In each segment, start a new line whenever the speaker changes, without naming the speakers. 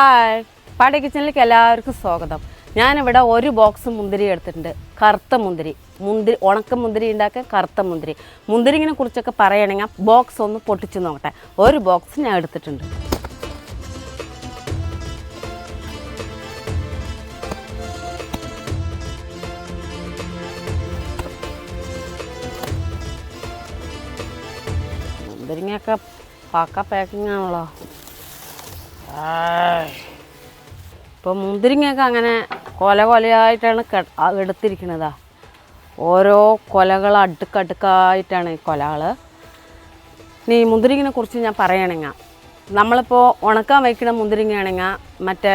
Hi. പാടി കിച്ചണിലേക്ക് എല്ലാവർക്കും സ്വാഗതം. ഞാനിവിടെ ഒരു ബോക്സ് മുന്തിരി എടുത്തിട്ടുണ്ട്. കറുത്ത മുന്തിരി. മുന്തിരി ഉണക്ക മുന്തിരി ഉണ്ടാക്കുക കറുത്ത മുന്തിരി. മുന്തിരിങ്ങിനെ കുറിച്ചൊക്കെ പറയണമെങ്കിൽ ബോക്സ് ഒന്ന് പൊട്ടിച്ച് നോക്കട്ടെ. ഒരു ബോക്സ് ഞാൻ എടുത്തിട്ടുണ്ട്. മുന്തിരിങ്ങയൊക്കെ പാക്ക പാക്കിംഗ് ആണല്ലോ. ഇപ്പോൾ മുന്തിരിങ്ങയൊക്കെ അങ്ങനെ കൊല കൊലയായിട്ടാണ് ആ ഓരോ കൊലകൾ അടുക്കടുക്കായിട്ടാണ് ഈ കൊലകൾ ഇനി മുന്തിരിങ്ങിനെ കുറിച്ച് ഞാൻ പറയണെങ്കിൽ നമ്മളിപ്പോൾ ഉണക്കാൻ വയ്ക്കുന്ന മുന്തിരിങ്ങയാണെങ്കിൽ മറ്റേ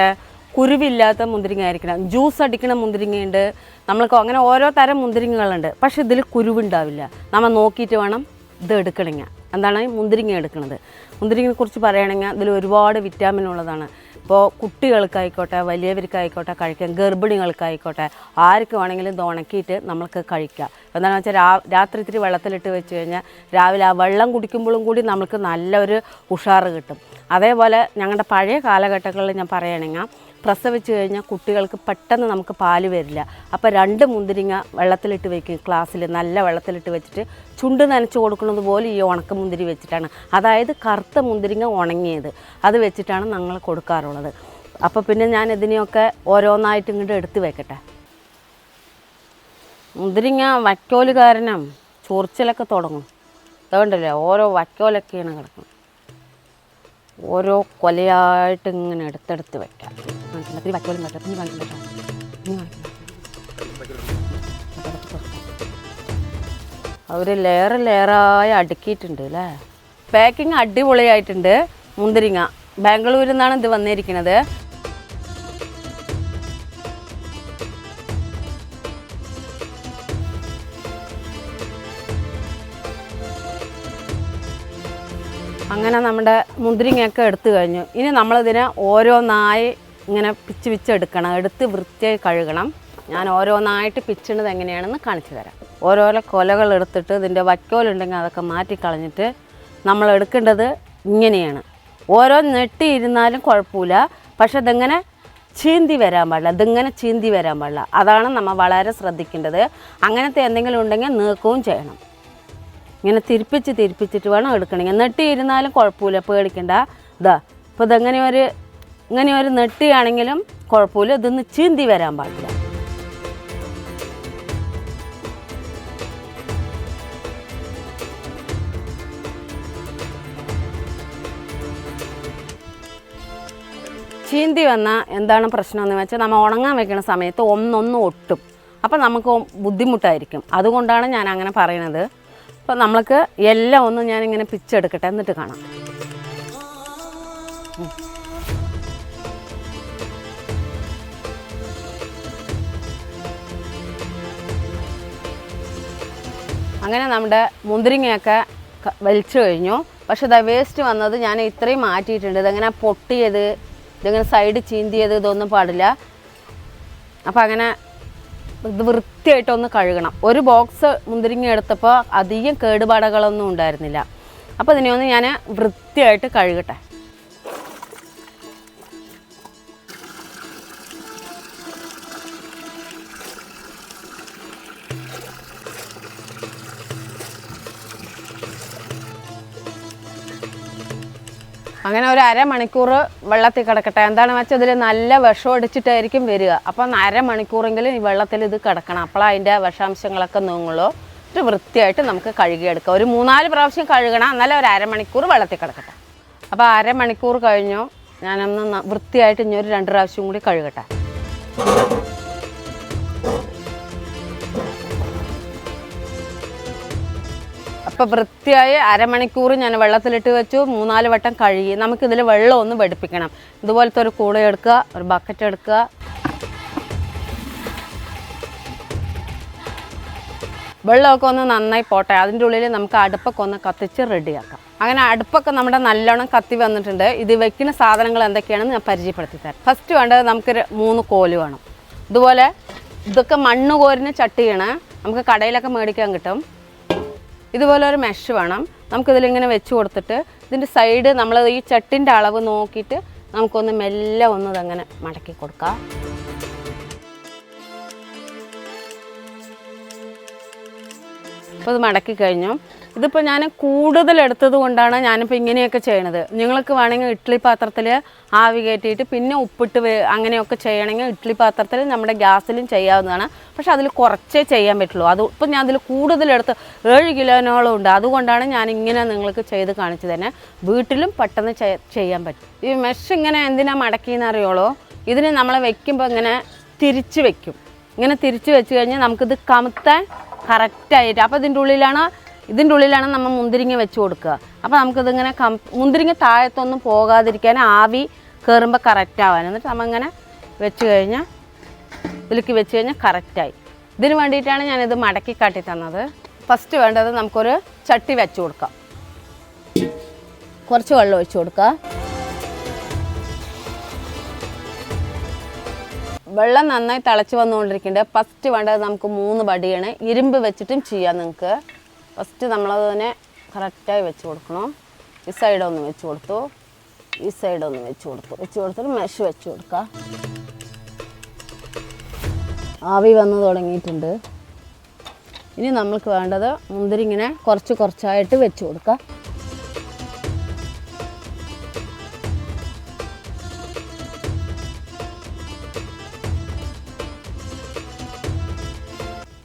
കുരുവില്ലാത്ത മുന്തിരിങ്ങ ആയിരിക്കണം ജ്യൂസ് അടിക്കണ മുന്തിരിങ്ങയുണ്ട്. നമ്മൾക്ക് അങ്ങനെ ഓരോ തരം മുന്തിരിങ്ങകളുണ്ട്. പക്ഷെ ഇതിൽ കുരുവുണ്ടാവില്ല. നമ്മൾ നോക്കിയിട്ട് വേണം ഇത് എടുക്കണമെങ്കിൽ എന്താണ് മുന്തിരിങ്ങ എടുക്കുന്നത്. മുന്തിരിങ്ങയെ കുറിച്ച് പറയുകയാണെങ്കിൽ അതിൽ ഒരുപാട് വിറ്റാമിൻ ഉള്ളതാണ്. ഇപ്പോൾ കുട്ടികൾക്കായിക്കോട്ടെ വലിയവർക്കായിക്കോട്ടെ കഴിക്കാം ഗർഭിണികൾക്കായിക്കോട്ടെ ആർക്ക് വേണമെങ്കിലും ഇത് ഉണക്കിയിട്ട് നമ്മൾക്ക് കഴിക്കാം. എന്താണെന്ന് വെച്ചാൽ രാ രാത്രി ഇത്തിരി വെള്ളത്തിലിട്ട് വെച്ച് കഴിഞ്ഞാൽ രാവിലെ ആ വെള്ളം കുടിക്കുമ്പോഴും കൂടി നമുക്ക് നല്ലൊരു ഉഷാറ് കിട്ടും. അതേപോലെ ഞങ്ങളുടെ പഴയ കാലഘട്ടങ്ങളിൽ ഞാൻ പറയുകയാണെങ്കിൽ പ്രസവിച്ചു കഴിഞ്ഞാൽ കുട്ടികൾക്ക് പെട്ടെന്ന് നമുക്ക് പാൽ വരില്ല. അപ്പോൾ രണ്ട് മുന്തിരിങ്ങ വെള്ളത്തിലിട്ട് വെക്കും ക്ലാസ്സിൽ നല്ല വെള്ളത്തിലിട്ട് വെച്ചിട്ട് ചുണ്ട് നനച്ച് കൊടുക്കുന്നത് പോലെ ഈ ഉണക്ക മുന്തിരി വെച്ചിട്ടാണ്. അതായത് കറുത്ത മുന്തിരിങ്ങ ഉണങ്ങിയത് അത് വെച്ചിട്ടാണ് ഞങ്ങൾ കൊടുക്കാറുള്ളത്. അപ്പോൾ പിന്നെ ഞാൻ ഇതിനെയൊക്കെ ഓരോന്നായിട്ട് ഇങ്ങോട്ട് എടുത്ത് വെക്കട്ടെ? മുന്തിരിങ്ങ വക്കോൽ കാരണം ചൊറിച്ചിലൊക്കെ തുടങ്ങും. അതുകൊണ്ടല്ലേ ഓരോ വക്കോലൊക്കെയാണ് കിടക്കുന്നത്. ഓരോ കൊലയായിട്ട് ഇങ്ങനെ എടുത്തെടുത്ത് വെക്കാം വക്കോലും അവർ ലെയർ ലെയറായി അടുക്കിയിട്ടുണ്ട് അല്ലേ? പാക്കിങ് അടിപൊളിയായിട്ടുണ്ട് മുന്തിരിങ്ങ. ബാംഗ്ലൂരിൽ നിന്നാണ് ഇത് വന്നിരിക്കുന്നത്. അങ്ങനെ നമ്മുടെ മുന്തിരിങ്ങയൊക്കെ എടുത്തു കഴിഞ്ഞു. ഇനി നമ്മളിതിനെ ഓരോന്നായി ഇങ്ങനെ പിച്ച് പിച്ചെടുക്കണം എടുത്ത് വൃത്തിയായി കഴുകണം. ഞാൻ ഓരോന്നായിട്ട് പിച്ചണത് എങ്ങനെയാണെന്ന് കാണിച്ചു തരാം. ഓരോരോ കൊലകൾ എടുത്തിട്ട് ഇതിന്റെ വക്കോലുണ്ടെങ്കിൽ അതൊക്കെ മാറ്റി കളഞ്ഞിട്ട് നമ്മൾ എടുക്കേണ്ടത് ഇങ്ങനെയാണ്. ഓരോ നെട്ടിയിരുന്നാലും കുഴപ്പമില്ല. പക്ഷെ ഇതിങ്ങനെ ചീന്തി വരാൻ പാടില്ല. ഇതിങ്ങനെ ചീന്തി വരാൻ പാടില്ല. അതാണ് നമ്മൾ വളരെ ശ്രദ്ധിക്കേണ്ടത്. അങ്ങനത്തെ എന്തെങ്കിലും ഉണ്ടെങ്കിൽ നീക്കവും ചെയ്യണം. ഇങ്ങനെ തിരിപ്പിച്ച് തിരിപ്പിച്ചിട്ട് വേണം എടുക്കണമെങ്കിൽ നെട്ടി ഇരുന്നാലും കുഴപ്പമില്ല പേടിക്കണ്ട. ഇതാ ഇപ്പോൾ ഇതെങ്ങനെ ഒരു ഇങ്ങനെ ഒരു നെട്ടിയാണെങ്കിലും കുഴപ്പമില്ല. ഇതൊന്ന് ചീന്തി വരാൻ പാടില്ല. ചീന്തി വന്നാൽ എന്താണ് പ്രശ്നം എന്ന് വെച്ചാൽ നമ്മൾ ഉണങ്ങാൻ വെക്കുന്ന സമയത്ത് ഒന്നൊന്ന് ഒട്ടും. അപ്പം നമുക്ക് ബുദ്ധിമുട്ടായിരിക്കും. അതുകൊണ്ടാണ് ഞാൻ അങ്ങനെ പറയുന്നത് അപ്പം നമ്മൾക്ക് എല്ലാം ഒന്ന് ഞാനിങ്ങനെ പിച്ചെടുക്കട്ടെ എന്നിട്ട് കാണാം. അങ്ങനെ നമ്മുടെ മുന്തിരിങ്ങയൊക്കെ വലിച്ചു കഴിഞ്ഞു. പക്ഷെ ഇതാ വേസ്റ്റ് വന്നത് ഞാൻ ഇത്രയും മാറ്റിയിട്ടുണ്ട്. ഇതങ്ങനെ പൊട്ടിയത് ഇതിങ്ങനെ സൈഡ് ചീന്തിയത് ഇതൊന്നും പാടില്ല. അപ്പം അങ്ങനെ ഇത് വൃത്തിയായിട്ടൊന്ന് കഴുകണം. ഒരു ബോക്സ് മുന്തിരിങ്ങ എടുത്തപ്പോൾ അധികം കേടുപാടുകളൊന്നും ഉണ്ടായിരുന്നില്ല. അപ്പോൾ ഇതിനെ ഒന്ന് ഞാൻ വൃത്തിയായിട്ട് കഴുകട്ടെ. അങ്ങനെ ഒരു അരമണിക്കൂർ വെള്ളത്തിൽ കിടക്കട്ടെ. എന്താണെന്ന് വെച്ചാൽ ഇതിൽ നല്ല വിഷം അടിച്ചിട്ടായിരിക്കും വരിക. അപ്പം അരമണിക്കൂറെങ്കിലും ഈ വെള്ളത്തിൽ ഇത് കിടക്കണം. അപ്പോൾ അതിന്റെ വിഷാംശങ്ങളൊക്കെ നീങ്ങുള്ളൂ. ഒരു വൃത്തിയായിട്ട് നമുക്ക് കഴുകിയെടുക്കാം. ഒരു മൂന്നാൽ പ്രാവശ്യം കഴുകണം. എന്നാലും ഒരു അരമണിക്കൂർ വെള്ളത്തിൽ കിടക്കട്ടെ. അപ്പോൾ അരമണിക്കൂർ കഴിഞ്ഞു. ഞാനൊന്ന് വൃത്തിയായിട്ട് ഇനി ഒരു രണ്ട് പ്രാവശ്യം കൂടി കഴുകട്ടെ. അപ്പോൾ വൃത്തിയായി അരമണിക്കൂർ ഞാൻ വെള്ളത്തിലിട്ട് വെച്ചു. മൂന്നാൽ വട്ടം കഴുകി. നമുക്കിതിൽ വെള്ളം ഒന്ന് വെടിപ്പിക്കണം. ഇതുപോലത്തെ ഒരു കൂള എടുക്കുക ഒരു ബക്കറ്റ് എടുക്കുക. വെള്ളമൊക്കെ ഒന്ന് നന്നായി പോട്ടെ. അതിന്റെ ഉള്ളിൽ നമുക്ക് അടുപ്പൊക്കെ ഒന്ന് കത്തിച്ച് റെഡിയാക്കാം. അങ്ങനെ അടുപ്പൊക്കെ നമ്മുടെ നല്ലോണം കത്തി വന്നിട്ടുണ്ട്. ഇത് വെക്കുന്ന സാധനങ്ങൾ എന്തൊക്കെയാണെന്ന് ഞാൻ പരിചയപ്പെടുത്തി തരാം. ഫസ്റ്റ് വേണ്ടത് നമുക്കൊരു മൂന്ന് കോൽ വേണം. ഇതുപോലെ ഇതൊക്കെ മണ്ണ് കോരിന് ചട്ടിയാണ്. നമുക്ക് കടയിലൊക്കെ മേടിക്കാൻ കിട്ടും. ഇതുപോലെ ഒരു മെഷ് വേണം. നമുക്കിതിലിങ്ങനെ വെച്ച് കൊടുത്തിട്ട് ഇതിന്റെ സൈഡ് നമ്മൾ ഈ ചട്ടിന്റെ അളവ് നോക്കിയിട്ട് നമുക്കൊന്ന് മെല്ലെ ഒന്ന് ഇതങ്ങനെ മടക്കി കൊടുക്കാം. അപ്പോൾ ഇത് മടക്കി കഴിഞ്ഞു. ഇതിപ്പോൾ ഞാൻ കൂടുതൽ എടുത്തത് കൊണ്ടാണ് ഞാനിപ്പോൾ ഇങ്ങനെയൊക്കെ ചെയ്യണത്. നിങ്ങൾക്ക് വേണമെങ്കിൽ ഇഡ്ഡലി പാത്രത്തിൽ ആവി കയറ്റിയിട്ട് പിന്നെ ഉപ്പിട്ട് അങ്ങനെയൊക്കെ ചെയ്യണമെങ്കിൽ ഇഡ്ഡലി പാത്രത്തിൽ നമ്മുടെ ഗ്യാസിലും ചെയ്യാവുന്നതാണ്. പക്ഷെ അതിൽ കുറച്ചേ ചെയ്യാൻ പറ്റുള്ളൂ. അത് ഇപ്പം ഞാൻ അതിൽ കൂടുതലെടുത്ത് ഏഴ് കിലോനോളം ഉണ്ട്. അതുകൊണ്ടാണ് ഞാൻ ഇങ്ങനെ നിങ്ങൾക്ക് ചെയ്ത് കാണിച്ചു തന്നെ. വീട്ടിലും പെട്ടെന്ന് ചെയ്യാൻ പറ്റും. ഈ മെഷ് ഇങ്ങനെ എന്തിനാ മടക്കിയെന്ന് അറിയോളൂ ഇതിന് നമ്മൾ വെക്കുമ്പോൾ ഇങ്ങനെ തിരിച്ച് വെക്കും. ഇങ്ങനെ തിരിച്ച് വെച്ച് കഴിഞ്ഞാൽ നമുക്കിത് കമുത്താൻ കറക്റ്റായിട്ട് അപ്പോൾ ഇതിന്റെ ഉള്ളിലാണ് ഇതിന്റെ ഉള്ളിലാണ് നമ്മൾ മുന്തിരിങ്ങ വെച്ച് കൊടുക്കുക. അപ്പോൾ നമുക്കിതിങ്ങനെ കം മുന്തിരിങ്ങ താഴത്തൊന്നും പോകാതിരിക്കാൻ ആവി കയറുമ്പോൾ കറക്റ്റ് ആവാൻ. എന്നിട്ട് നമ്മളിങ്ങനെ വെച്ച് കഴിഞ്ഞാൽ ഇതിലേക്ക് വെച്ച് കഴിഞ്ഞാൽ കറക്റ്റായി ഇതിന് വേണ്ടിയിട്ടാണ് ഞാനിത് മടക്കി കാട്ടി തന്നത്. ഫസ്റ്റ് വേണ്ടത് നമുക്കൊരു ചട്ടി വെച്ച് കൊടുക്കാം. കുറച്ച് വെള്ളം ഒഴിച്ച് കൊടുക്കുക. വെള്ളം നന്നായി തിളച്ച് വന്നുകൊണ്ടിരിക്കുന്നുണ്ട്. ഫസ്റ്റ് വേണ്ടത് നമുക്ക് മൂന്ന് വടിയാണ്. ഇരുമ്പ് വെച്ചിട്ടും ചെയ്യാം നിങ്ങൾക്ക്. ഫസ്റ്റ് നമ്മളതിനെ കറക്റ്റായി വെച്ച് കൊടുക്കണം. ഈ സൈഡൊന്ന് വെച്ച് കൊടുത്തു. ഈ സൈഡൊന്ന് വെച്ച് കൊടുത്തു. വെച്ച് കൊടുത്തിട്ട് മെഷ് വെച്ച് കൊടുക്കുക ആവി വന്ന് തുടങ്ങിയിട്ടുണ്ട്. ഇനി നമ്മൾക്ക് വേണ്ടത് മുന്തിരി ഇങ്ങനെ കുറച്ച് കുറച്ചായിട്ട് വെച്ച് കൊടുക്കുക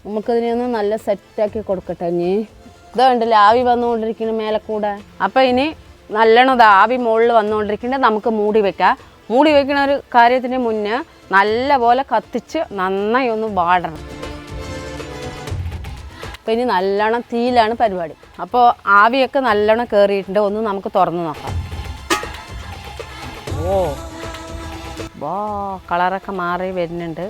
നമുക്കതിനെ ഒന്ന് നല്ല സെറ്റാക്കി കൊടുക്കട്ടെ ഇനി. ഇത് കണ്ടില്ല ആവി വന്നുകൊണ്ടിരിക്കുന്നു മേലെ കൂടെ. അപ്പം ഇനി നല്ലോണം ഇത് ആവി മുകളിൽ വന്നുകൊണ്ടിരിക്കുന്നുണ്ട്. നമുക്ക് മൂടി വെക്കാം. മൂടി വെക്കുന്ന ഒരു കാര്യത്തിന് മുന്നേ നല്ല പോലെ കത്തിച്ച് നന്നായി ഒന്ന് വാടണം. അപ്പം ഇനി നല്ലോണം തീയിലാണ് പരിപാടി. അപ്പോൾ ആവിയൊക്കെ നല്ലോണം കയറിയിട്ടുണ്ട് ഒന്ന് നമുക്ക് തുറന്ന് നോക്കാം. ഓ. വാ കളറൊക്കെ മാറി വരുന്നുണ്ട്.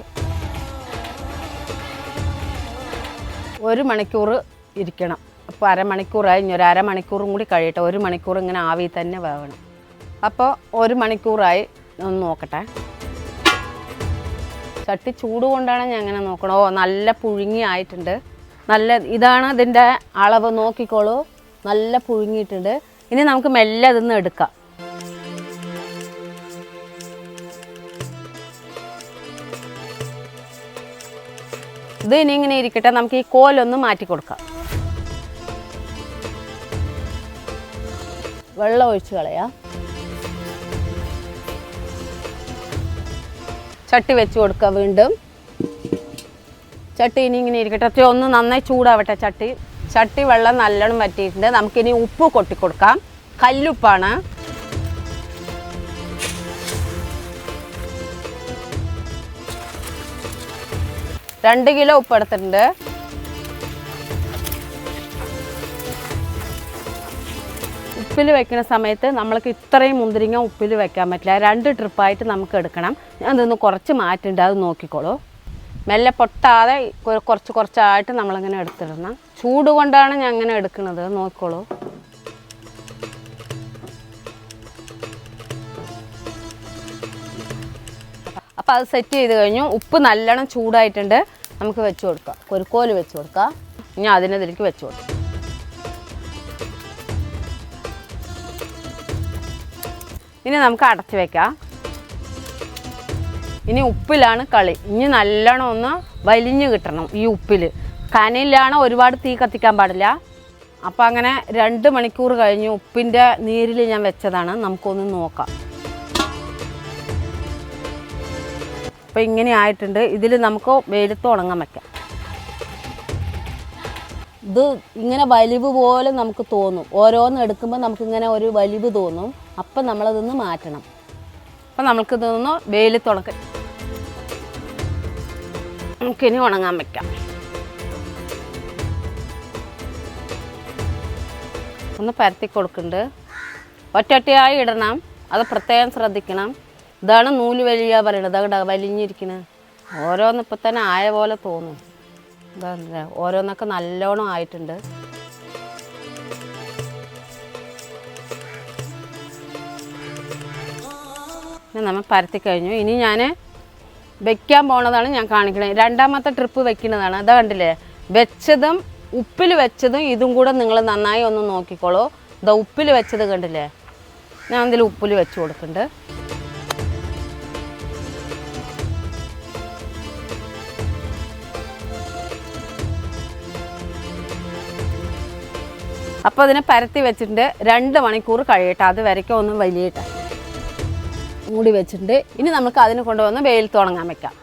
ഒരു മണിക്കൂർ ഇരിക്കണം. അപ്പോൾ അരമണിക്കൂറായി ഇനി ഒരു അരമണിക്കൂറും കൂടി കഴിയട്ടെ. ഒരു മണിക്കൂർ ഇങ്ങനെ ആവി തന്നെ വേവണം. അപ്പോൾ ഒരു മണിക്കൂറായി ഒന്ന് നോക്കട്ടെ. ചട്ടി ചൂട് കൊണ്ടാണ് ഞാൻ അങ്ങനെ നോക്കണം ഓ നല്ല പുഴുങ്ങി ആയിട്ടുണ്ട്. നല്ല ഇതാണ് ഇതിന്റെ അളവ്. നോക്കിക്കോളൂ. നല്ല പുഴുങ്ങിയിട്ടുണ്ട്. ഇനി നമുക്ക് മെല്ലെ അതിന്ന് എടുക്കാം. ഇത് ഇനി ഇങ്ങനെ ഇരിക്കട്ടെ. നമുക്ക് ഈ കോലൊന്ന് മാറ്റി കൊടുക്കാം. വെള്ളം ഒഴിച്ച് കളയാ. ചട്ടി വെച്ച് കൊടുക്കുക വീണ്ടും. ചട്ടി ഇനി ഇങ്ങനെ ഇരിക്കട്ടെ. അത്രയും ഒന്ന് നന്നായി ചൂടാവട്ടെ ചട്ടി. ചട്ടി വെള്ളം നല്ലോണം വറ്റിയിട്ടുണ്ട്. നമുക്കിനി ഉപ്പ് കൊട്ടിക്കൊടുക്കാം കല്ലുപ്പാണ്. രണ്ട് കിലോ ഉപ്പ് എടുത്തിട്ടുണ്ട്. ഉപ്പിൽ വെക്കുന്ന സമയത്ത് നമ്മൾക്ക് ഇത്രയും മുന്തിരിങ്ങ ഉപ്പിൽ വെക്കാൻ പറ്റില്ല. രണ്ട് ട്രിപ്പായിട്ട് നമുക്ക് എടുക്കണം. ഞാൻ ഇതൊന്ന് കുറച്ച് മാറ്റിണ്ട് അത് നോക്കിക്കോളൂ. മെല്ലെ പൊട്ടാതെ കുറച്ച് കുറച്ചായിട്ട് നമ്മളിങ്ങനെ എടുത്തിടണം. ചൂട് കൊണ്ടാണ് ഞാൻ അങ്ങനെ എടുക്കുന്നത്. നോക്കിക്കോളൂ. അപ്പോൾ അത് സെറ്റ് ചെയ്ത് കഴിഞ്ഞു. ഉപ്പ് നല്ലോണം ചൂടായിട്ടുണ്ട്. നമുക്ക് വെച്ച് കൊടുക്കാം. കൊരുക്കോൽ വെച്ച് കൊടുക്കാം. ഇനി അതിനെതിലേക്ക് വെച്ച് കൊടുക്കാം. ഇനി നമുക്ക് അടച്ചു വെക്കാം. ഇനി ഉപ്പിലാണ് കളി. ഇനി നല്ലോണം ഒന്ന് വലിഞ്ഞു കിട്ടണം ഈ ഉപ്പിൽ കനയിലാണ് ഒരുപാട് തീ കത്തിക്കാൻ പാടില്ല. അപ്പോൾ അങ്ങനെ രണ്ട് മണിക്കൂർ കഴിഞ്ഞ് ഉപ്പിന്റെ നീരിൽ ഞാൻ വെച്ചതാണ്. നമുക്കൊന്ന് നോക്കാം. അപ്പോൾ ഇങ്ങനെ ആയിട്ടുണ്ട്. ഇതിൽ നമുക്ക് വെയിലത്ത് ഉണങ്ങാൻ വയ്ക്കാം ഇത് ഇങ്ങനെ വലിവ് പോലെ നമുക്ക് തോന്നും. ഓരോന്ന് എടുക്കുമ്പോൾ നമുക്കിങ്ങനെ ഒരു വലിവ് തോന്നും. അപ്പം നമ്മളതൊന്ന് മാറ്റണം. അപ്പം നമുക്കിതൊന്ന് വെയിൽ ഉണക്ക നമുക്കിനി ഉണങ്ങാൻ വെക്കാം. ഒന്ന് പരത്തി കൊടുക്കുന്നുണ്ട്. ഒറ്റൊറ്റയായി ഇടണം. അത് പ്രത്യേകം ശ്രദ്ധിക്കണം. ഇതാണ് നൂൽ വലിയ പറയുന്നത് അവിടെ വലിഞ്ഞിരിക്കുന്നത് ഓരോന്നിപ്പോൾ തന്നെ ആയ പോലെ തോന്നും. എന്താ ഓരോന്നൊക്കെ നല്ലോണം ആയിട്ടുണ്ട്. നമ്മൾ പരത്തി കഴിഞ്ഞു. ഇനി ഞാൻ വെക്കാൻ പോണതാണ് ഞാൻ കാണിക്കണേ. രണ്ടാമത്തെ ട്രിപ്പ് വെക്കുന്നതാണ്. അതാ കണ്ടില്ലേ? വെച്ചതും ഉപ്പിൽ വെച്ചതും ഇതും കൂടെ നിങ്ങൾ നന്നായി ഒന്ന് നോക്കിക്കോളൂ. ഇതാ ഉപ്പിൽ വെച്ചത് കണ്ടില്ലേ? ഞാൻ അതിൽ ഉപ്പിൽ വെച്ച് കൊടുക്കുന്നുണ്ട്. അപ്പോൾ അതിനെ പരത്തി വെച്ചിട്ടുണ്ട്. രണ്ട് മണിക്കൂർ കഴിയട്ടെ. അത് വരയ്ക്കൊന്നും വലിയിട്ടാണ് വലിയട്ടെ മൂടി വെച്ചിട്ടുണ്ട്. ഇനി നമുക്ക് അതിന് കൊണ്ടുവന്ന് വെയിലത്ത് ഉണങ്ങാൻ വെക്കാം.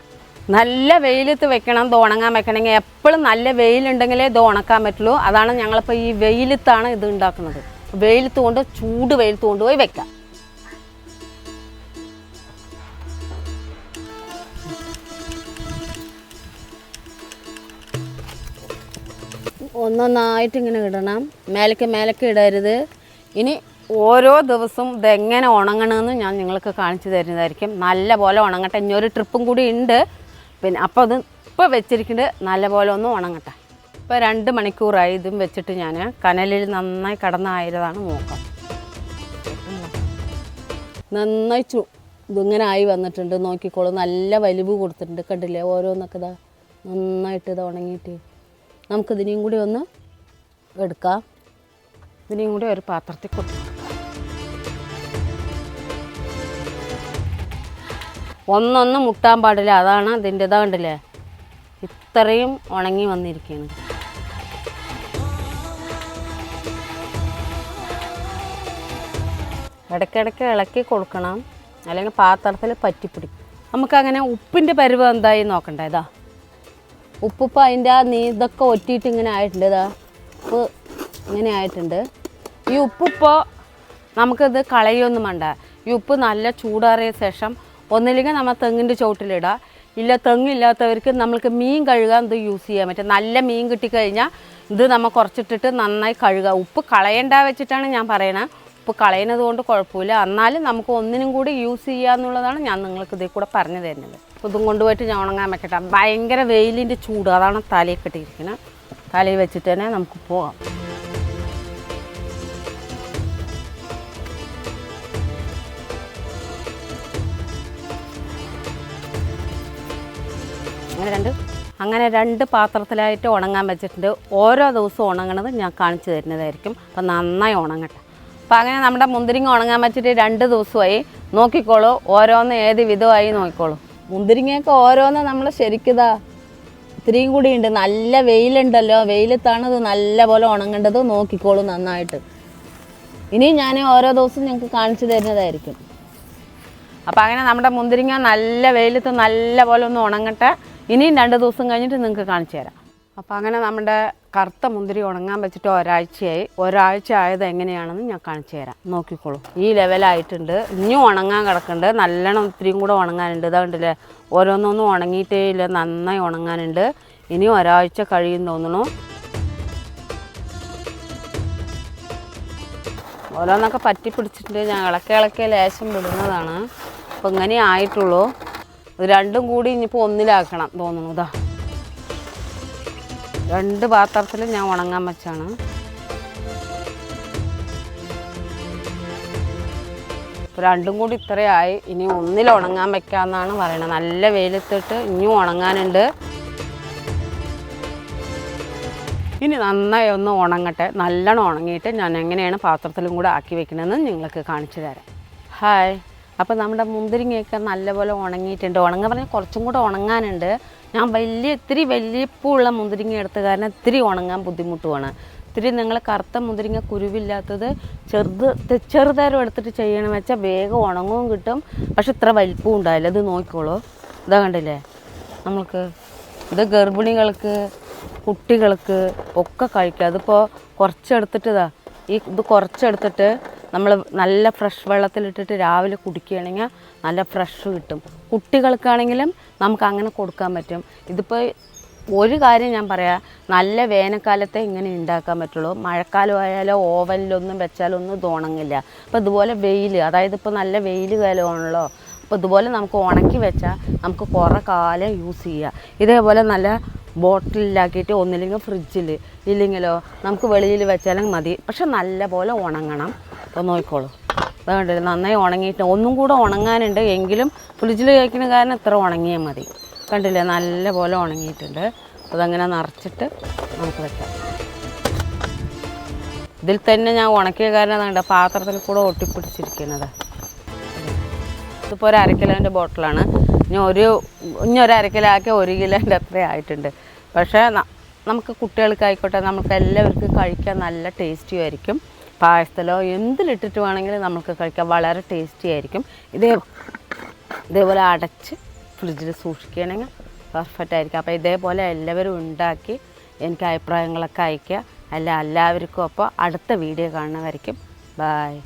നല്ല വെയിലത്ത് വെക്കണം ഇത് ഉണങ്ങാൻ വെക്കണമെങ്കിൽ എപ്പോഴും നല്ല വെയിലുണ്ടെങ്കിലേ ഇത് ഉണക്കാൻ പറ്റുള്ളൂ. അതാണ് ഞങ്ങളിപ്പോൾ ഈ വെയിലത്താണ് ഇത് ഉണ്ടാക്കുന്നത്. വെയിലത്ത് കൊണ്ട് ചൂട് വെയിലത്ത് കൊണ്ടുപോയി വെക്കാം. ഒന്നൊന്നായിട്ട് ഇങ്ങനെ ഇടണം. മേലക്ക് മേലക്ക് ഇടരുത്. ഇനി ഓരോ ദിവസവും ഇതെങ്ങനെ ഉണങ്ങണമെന്ന് ഞാൻ നിങ്ങൾക്ക് കാണിച്ചു തരുന്നതായിരിക്കും. നല്ല പോലെ ഉണങ്ങട്ടെ. ഇനി ഒരു ട്രിപ്പും കൂടി ഉണ്ട്. പിന്നെ അപ്പോൾ അത് ഇപ്പോൾ വെച്ചിരിക്കുന്നത് നല്ല പോലെ ഒന്ന് ഉണങ്ങട്ടെ. ഇപ്പോൾ രണ്ട് മണിക്കൂറായി ഇതും വെച്ചിട്ട് ഞാൻ കനലിൽ നന്നായി കടന്നായതാണ് നോക്കാം നന്നായി ചു ഇതിങ്ങനെ ആയി വന്നിട്ടുണ്ട്. നോക്കിക്കോളൂ. നല്ല വലിവ് കൊടുത്തിട്ടുണ്ട്. കണ്ടില്ലേ? ഓരോന്നൊക്കെ ഇതാ നന്നായിട്ട് ഇത് ഉണങ്ങിയിട്ട്. നമുക്കിതിനെയും കൂടി ഒന്ന് എടുക്കാം. ഇതിനെയും കൂടി ഒരു പാത്രത്തിൽ കൊടുക്കാം. ഒന്നൊന്നും മുട്ടാൻ പാടില്ല. അതാണ് ഇതിന്റെ ഇതാ കണ്ടില്ലേ? ഇത്രയും ഉണങ്ങി വന്നിരിക്കുകയാണ് ഇടയ്ക്കിടയ്ക്ക് ഇളക്കി കൊടുക്കണം. അല്ലെങ്കിൽ പാത്രത്തിൽ പറ്റിപ്പിടിക്കും നമുക്കങ്ങനെ ഉപ്പിന്റെ പരുവം എന്തായി നോക്കണ്ട? ഇതാ. ഉപ്പിപ്പോൾ അതിന്റെ ആ നീ ഇതൊക്കെ ഒറ്റിയിട്ട് ഇങ്ങനെ ആയിട്ടുണ്ട്. ഇതാ. ഉപ്പ് ഇങ്ങനെ ആയിട്ടുണ്ട്. ഈ ഉപ്പിപ്പോൾ നമുക്കിത് കളയൊന്നും വേണ്ട. ഈ ഉപ്പ് നല്ല ചൂടാറിയ ശേഷം ഒന്നില്ലെങ്കിൽ നമ്മൾ തെങ്ങിന്റെ ചുവട്ടിലിടുക ഇല്ല തെങ്ങില്ലാത്തവർക്ക് നമ്മൾക്ക് മീൻ കഴുകാൻ ഇത് യൂസ് ചെയ്യാൻ പറ്റും. നല്ല മീൻ കിട്ടിക്കഴിഞ്ഞാൽ ഇത് നമ്മൾ കുറച്ചിട്ടിട്ട് നന്നായി കഴുകുക ഉപ്പ് കളയണ്ട വെച്ചിട്ടാണ് ഞാൻ പറയണത് ഉപ്പ് കളയുന്നത് കൊണ്ട് കുഴപ്പമില്ല. എന്നാലും നമുക്ക് ഒന്നിനും കൂടി യൂസ് ചെയ്യുക എന്നുള്ളതാണ് ഞാൻ നിങ്ങൾക്ക് ഇതിൽ കൂടെ പറഞ്ഞു തരുന്നത്. ഇതും കൊണ്ടുപോയിട്ട് ഞാൻ ഉണങ്ങാൻ വെക്കട്ടെ ഭയങ്കര വെയിലിന്റെ ചൂട്. അതാണ് തലയിൽ കെട്ടിയിരിക്കുന്നത് തലയിൽ വെച്ചിട്ട് തന്നെ നമുക്ക് പോകാം. അങ്ങനെ രണ്ട് അങ്ങനെ രണ്ട് പാത്രത്തിലായിട്ട് ഉണങ്ങാൻ വെച്ചിട്ടുണ്ട്. ഓരോ ദിവസവും ഉണങ്ങണത് ഞാൻ കാണിച്ചു തരുന്നതായിരിക്കും. അപ്പം നന്നായി ഉണങ്ങട്ടെ. അപ്പം അങ്ങനെ നമ്മുടെ മുന്തിരിങ്ങ ഉണങ്ങാൻ വെച്ചിട്ട് രണ്ട് ദിവസമായി. നോക്കിക്കോളൂ ഓരോന്ന് ഏത് വിധമായി നോക്കിക്കോളൂ. മുന്തിരിങ്ങയൊക്കെ ഓരോന്ന് നമ്മൾ ശരിക്കതാ ഇത്രയും കൂടി ഉണ്ട്. നല്ല വെയിലുണ്ടല്ലോ. വെയിലത്താണത് നല്ല പോലെ ഉണങ്ങേണ്ടത് നോക്കിക്കോളൂ നന്നായിട്ട്. ഇനി ഞാൻ ഓരോ ദിവസവും ഞങ്ങൾക്ക് കാണിച്ചു തരുന്നതായിരിക്കും. അപ്പോൾ അങ്ങനെ നമ്മുടെ മുന്തിരിങ്ങ നല്ല വെയിലത്ത് നല്ല പോലെ ഒന്ന് ഉണങ്ങട്ടെ. ഇനിയും രണ്ട് ദിവസം കഴിഞ്ഞിട്ട് നിങ്ങൾക്ക് കാണിച്ചു തരാം. അപ്പോൾ അങ്ങനെ നമ്മുടെ കറുത്ത മുന്തിരി ഉണങ്ങാൻ വെച്ചിട്ട് ഒരാഴ്ചയായി. ഒരാഴ്ച ആയത് എങ്ങനെയാണെന്ന് ഞാൻ കാണിച്ചു തരാം. നോക്കിക്കോളൂ. ഈ ലെവലായിട്ടുണ്ട് ഇനിയും ഉണങ്ങാൻ കിടക്കുന്നുണ്ട്. നല്ലോണം ഇത്തിരിയും കൂടെ ഉണങ്ങാനുണ്ട്. ഇതാണ്ടില്ലേ ഓരോന്നൊന്നും ഉണങ്ങിയിട്ടേ ഇല്ല. നന്നായി ഉണങ്ങാനുണ്ട്. ഇനി ഒരാഴ്ച കഴിയും തോന്നുന്നു. ഓരോന്നൊക്കെ പറ്റി പിടിച്ചിട്ട് ഞാൻ ഇളക്കി ഇളക്കി ലേശം വിടുന്നതാണ്. അപ്പോൾ ഇങ്ങനെ ആയിട്ടുള്ളൂ. ഇത് രണ്ടും കൂടി ഇനിയിപ്പോൾ ഒന്നിലാക്കണം തോന്നുന്നു ഇതാ രണ്ട് പാത്രത്തിൽ ഞാൻ ഉണങ്ങാൻ വെച്ചാണ്. രണ്ടും കൂടി ഇത്രയായി. ഇനി ഒന്നിൽ ഉണങ്ങാൻ വെക്കാമെന്നാണ് പറയണത്. നല്ല വെയിലത്തിട്ട് ഇനിയും ഉണങ്ങാനുണ്ട്. ഇനി നന്നായി ഒന്ന് ഉണങ്ങട്ടെ. നല്ലോണം ഉണങ്ങിയിട്ട് ഞാൻ എങ്ങനെയാണ് പാത്രത്തിലും കൂടെ ആക്കി വെക്കണമെന്ന് നിങ്ങൾക്ക് കാണിച്ചു തരാം. ഹായ്. അപ്പോൾ നമ്മുടെ മുന്തിരിങ്ങയൊക്കെ നല്ലപോലെ ഉണങ്ങിയിട്ടുണ്ട്. ഉണങ്ങാൻ പറഞ്ഞാൽ കുറച്ചും കൂടെ ഉണങ്ങാനുണ്ട്. ഞാൻ വലിയ ഇത്തിരി വലിയപ്പുള്ള മുന്തിരിങ്ങ എടുത്ത കാരണം ഇത്തിരി ഉണങ്ങാൻ ബുദ്ധിമുട്ടുമാണ് ഇത്തിരി നിങ്ങൾ കറുത്ത മുന്തിരിങ്ങ കുരുവില്ലാത്തത് ചെറുത് ചെറുതേരം എടുത്തിട്ട് ചെയ്യണമെന്ന് വെച്ചാൽ വേഗം ഉണങ്ങും കിട്ടും. പക്ഷെ ഇത്ര വലിപ്പവും ഉണ്ടാവില്ല ഇത് നോക്കിക്കോളൂ. ഇതാ കണ്ടില്ലേ? നമ്മൾക്ക് ഇത് ഗർഭിണികൾക്ക് കുട്ടികൾക്ക് ഒക്കെ കഴിക്കാം. അതിപ്പോൾ കുറച്ചെടുത്തിട്ട് ഈ ഇത് കുറച്ചെടുത്തിട്ട് നമ്മൾ നല്ല ഫ്രഷ് വെള്ളത്തിലിട്ടിട്ട് രാവിലെ കുടിക്കുകയാണെങ്കിൽ നല്ല ഫ്രഷ് കിട്ടും. കുട്ടികൾക്കാണെങ്കിലും നമുക്ക് അങ്ങനെ കൊടുക്കാൻ പറ്റും. ഇതിപ്പോൾ ഒരു കാര്യം ഞാൻ പറയാം നല്ല വേനൽക്കാലത്തെ ഇങ്ങനെ ഉണ്ടാക്കാൻ പറ്റുള്ളൂ. മഴക്കാലം ആയാലോ ഓവനിലൊന്നും വെച്ചാലൊന്നും ഇത് ഉണങ്ങില്ല. അപ്പോൾ ഇതുപോലെ വെയിൽ അതായത് ഇപ്പോൾ നല്ല വെയിൽ കാലമാണല്ലോ. അപ്പോൾ ഇതുപോലെ നമുക്ക് ഉണക്കി വെച്ചാൽ നമുക്ക് കുറേ കാലം യൂസ് ചെയ്യാം. ഇതേപോലെ നല്ല ബോട്ടിലാക്കിയിട്ട് ഒന്നില്ലെങ്കിൽ ഫ്രിഡ്ജിൽ ഇല്ലെങ്കിലോ നമുക്ക് വെളിയിൽ വെച്ചാലും മതി. പക്ഷെ നല്ല പോലെ ഉണങ്ങണം. അപ്പോൾ നോക്കിക്കോളൂ. അതുകൊണ്ട് നന്നായി ഉണങ്ങിയിട്ട് ഒന്നും കൂടെ ഉണങ്ങാനുണ്ട് എങ്കിലും ഫ്രിഡ്ജിൽ കഴിക്കുന്ന കാരണം ഇത്ര ഉണങ്ങിയാൽ മതി. കണ്ടില്ലേ നല്ല പോലെ ഉണങ്ങിയിട്ടുണ്ട് അതങ്ങനെ നിറച്ചിട്ട് നമുക്ക് വെക്കാം. ഇതിൽ തന്നെ ഞാൻ ഉണക്കിയ കാരണം കണ്ട പാത്രത്തിൽ കൂടെ ഒട്ടിപ്പിടിച്ചിരിക്കുന്നത്. ഇതിപ്പോൾ ഒരു അരക്കിലോന്റെ ബോട്ടിലാണ്. ഇനി ഒരു ഇനി ഒരു അരക്കിലാക്കി ഒരു കിലോന്റെ അത്ര ആയിട്ടുണ്ട്. പക്ഷേ നമുക്ക് കുട്ടികൾക്കായിക്കോട്ടെ നമുക്ക് എല്ലാവർക്കും കഴിക്കാൻ നല്ല ടേസ്റ്റി ആയിരിക്കും പായസത്തിലോ എന്തിലിട്ടിട്ട് വേണമെങ്കിലും നമുക്ക് കഴിക്കാം. വളരെ ടേസ്റ്റി ആയിരിക്കും. ഇതേ ഇതേപോലെ അടച്ച് ഫ്രിഡ്ജിൽ സൂക്ഷിക്കുകയാണെങ്കിൽ പെർഫെക്റ്റ് ആയിരിക്കും. അപ്പോൾ ഇതേപോലെ എല്ലാവരും ഉണ്ടാക്കി എനിക്ക് അഭിപ്രായങ്ങളൊക്കെ അയയ്ക്കുക. അല്ല എല്ലാവർക്കും അപ്പോൾ അടുത്ത വീഡിയോ കാണുന്നവരിക്കും. ബായ്